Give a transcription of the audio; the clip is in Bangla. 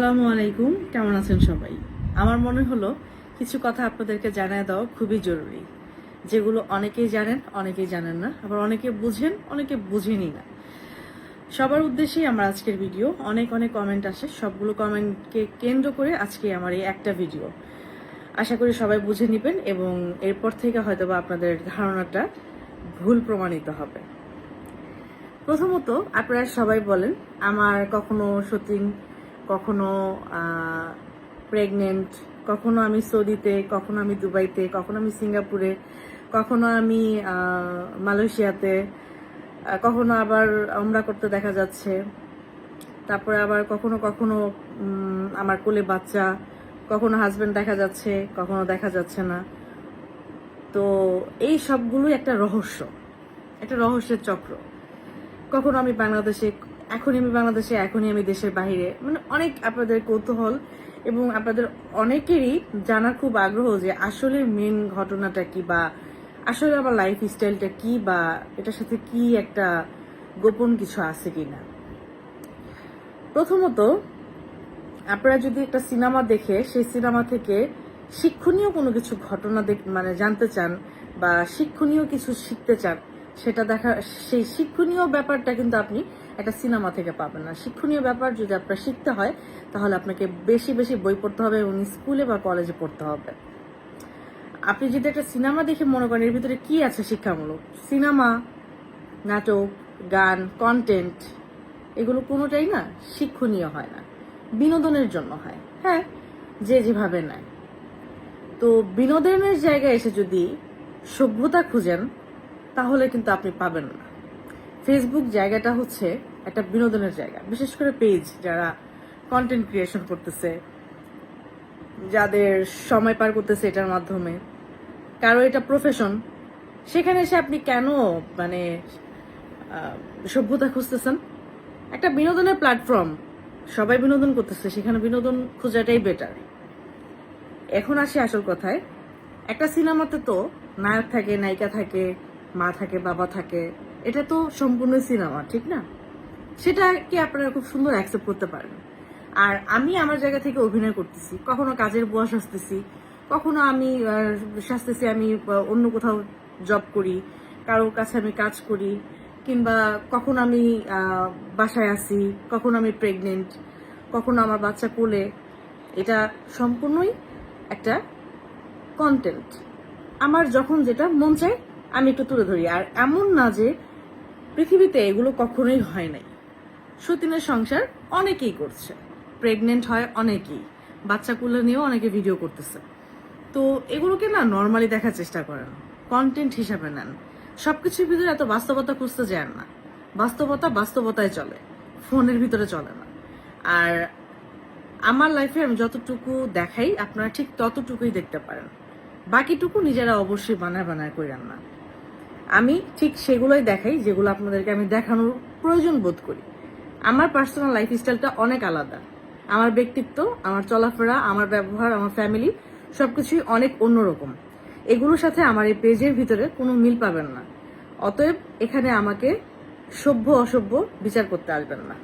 আসসালামু আলাইকুম, কেমন আছেন সবাই? আমার মনে হলো কিছু কথা আপনাদেরকে জানিয়ে দেওয়া খুবই জরুরি। যেগুলো অনেকেই জানেন অনেকেই জানেন না, আবার অনেকে বুঝেন, অনেকে বুঝেনই না। সবার উদ্দেশ্যেই আমার আজকের ভিডিও, অনেক অনেক কমেন্ট আসে, সবগুলো কমেন্টকে কেন্দ্র করে আজকে আমার এই একটা ভিডিও। আশা করি সবাই বুঝে নেবেন এবং এরপর থেকে হয়তোবা আপনাদের ধারণাটা ভুল প্রমাণিত হবে। প্রথমত, আপনারা সবাই বলেন, আমার কখনো সতীন কখনো প্রেগনেন্ট কখনো আমি সৌদিতে, কখনো আমি দুবাইতে, কখনো আমি সিঙ্গাপুরে, কখনো আমি মালয়েশিয়াতে কখনো আবার আমরা করতে দেখা যাচ্ছে। তারপরে আবার কখনো কখনো আমার কোলে বাচ্চা, কখনো হাজবেন্ড দেখা যাচ্ছে, কখনো দেখা যাচ্ছে না। তো এই সবগুলোই একটা রহস্য, একটা রহস্যের চক্র। কখনো আমি বাংলাদেশে এখনই আমি বাংলাদেশে, এখনই আমি দেশের বাইরে মানে অনেক আপনাদের কৌতূহল এবং আপনাদের অনেকেরই জানার খুব আগ্রহ যে আসলে মেন ঘটনাটা কি বা আসলে আমার লাইফ স্টাইলটা কি বা এটার সাথে কি একটা গোপন কিছু আছে কিনা। প্রথমত, আপনারা যদি একটা সিনেমা দেখে, সেই সিনেমা থেকে শিক্ষণীয় কোনো কিছু ঘটনা মানে জানতে চান বা শিক্ষণীয় কিছু শিখতে চান সেটা দেখা, সেই শিক্ষণীয় ব্যাপারটা কিন্তু আপনি একটা সিনেমা থেকে পাবেন না। শিক্ষণীয় ব্যাপার যদি আপনার শিখতে হয়, তাহলে আপনাকে বেশি বেশি বই পড়তে হবে এবং স্কুলে বা কলেজে পড়তে হবে। আপনি যদি একটা সিনেমা দেখে মনে করেন, এর ভিতরে কি আছে শিক্ষামূলক? সিনেমা, নাটক, গান কন্টেন্ট এগুলো কোনোটাই না শিক্ষণীয় হয় না। বিনোদনের জন্য হয়। হ্যাঁ যে যেভাবে নেয়। তো বিনোদনের জায়গায় এসে যদি সভ্যতা খুঁজেন তাহলে কিন্তু আপনি পাবেন না। ফেসবুক জায়গাটা হচ্ছে একটা বিনোদনের জায়গা, বিশেষ করে পেজ যারা কন্টেন্ট ক্রিয়েশন করতেছে, যাদের সময় পার করতেছে এটার মাধ্যমে। কারও এটা প্রফেশন সেখানে এসে আপনি কেন মানে সভ্যতা খুঁজতেছেন? একটা বিনোদনের প্ল্যাটফর্ম সবাই বিনোদন করতেছে, সেখানে বিনোদন খোঁজাটাই বেটার এখন আসি আসল কথায়, একটা সিনেমাতে তো নায়ক থাকে, নায়িকা থাকে মা থাকে, বাবা থাকে, এটা তো সম্পূর্ণ সিনেমা, ঠিক না? সেটা কি আপনারা খুব সুন্দর অ্যাকসেপ্ট করতে পারেন। আর আমি আমার জায়গা থেকে অভিনয় করতেছি, কখনো কাজের বুয়া সাজতেছি, কখনো আমি সাজতেছি, আমি অন্য কোথাও জব করি, কারোর কাছে আমি কাজ করি, কিংবা কখন আমি বাসায় আসি কখনো আমি প্রেগনেন্ট কখনো আমার বাচ্চা কোলে, এটা সম্পূর্ণই একটা কন্টেন্ট আমার যখন যেটা মন চায় আমি একটু তুলে ধরি, আর এমন না যে পৃথিবীতে এগুলো কখনোই হয় নাই। সতীনের সংসার অনেকেই করছে। প্রেগনেন্ট হয় অনেকেই। বাচ্চা কুলে নিয়েও অনেকে ভিডিও করতেছে। তো এগুলোকে না নর্মালি দেখার চেষ্টা করেন। কন্টেন্ট হিসাবে নেন। সবকিছুর ভিতরে এত বাস্তবতা খুঁজতে যায় না। বাস্তবতা বাস্তবতায় চলে। ফোনের ভিতরে চলে না। আর আমার লাইফে আমি যতটুকু দেখাই, আপনারা ঠিক ততটুকুই দেখতে পারেন। বাকিটুকু নিজেরা অবশ্যই বানায় বানায় করেন না। আমি ঠিক সেগুলোই দেখাই, যেগুলো আপনাদেরকে আমি দেখানোর প্রয়োজন বোধ করি। আমার পার্সোনাল লাইফ স্টাইলটা অনেক আলাদা। আমার ব্যক্তিত্ব, আমার চলাফেরা, আমার ব্যবহার, আমার ফ্যামিলি সবকিছুই অনেক অন্যরকম। এগুলোর সাথে আমার এই পেজের ভিতরে কোনো মিল পাবেন না। অতএব এখানে আমাকে সভ্য অসভ্য বিচার করতে আসবেন না।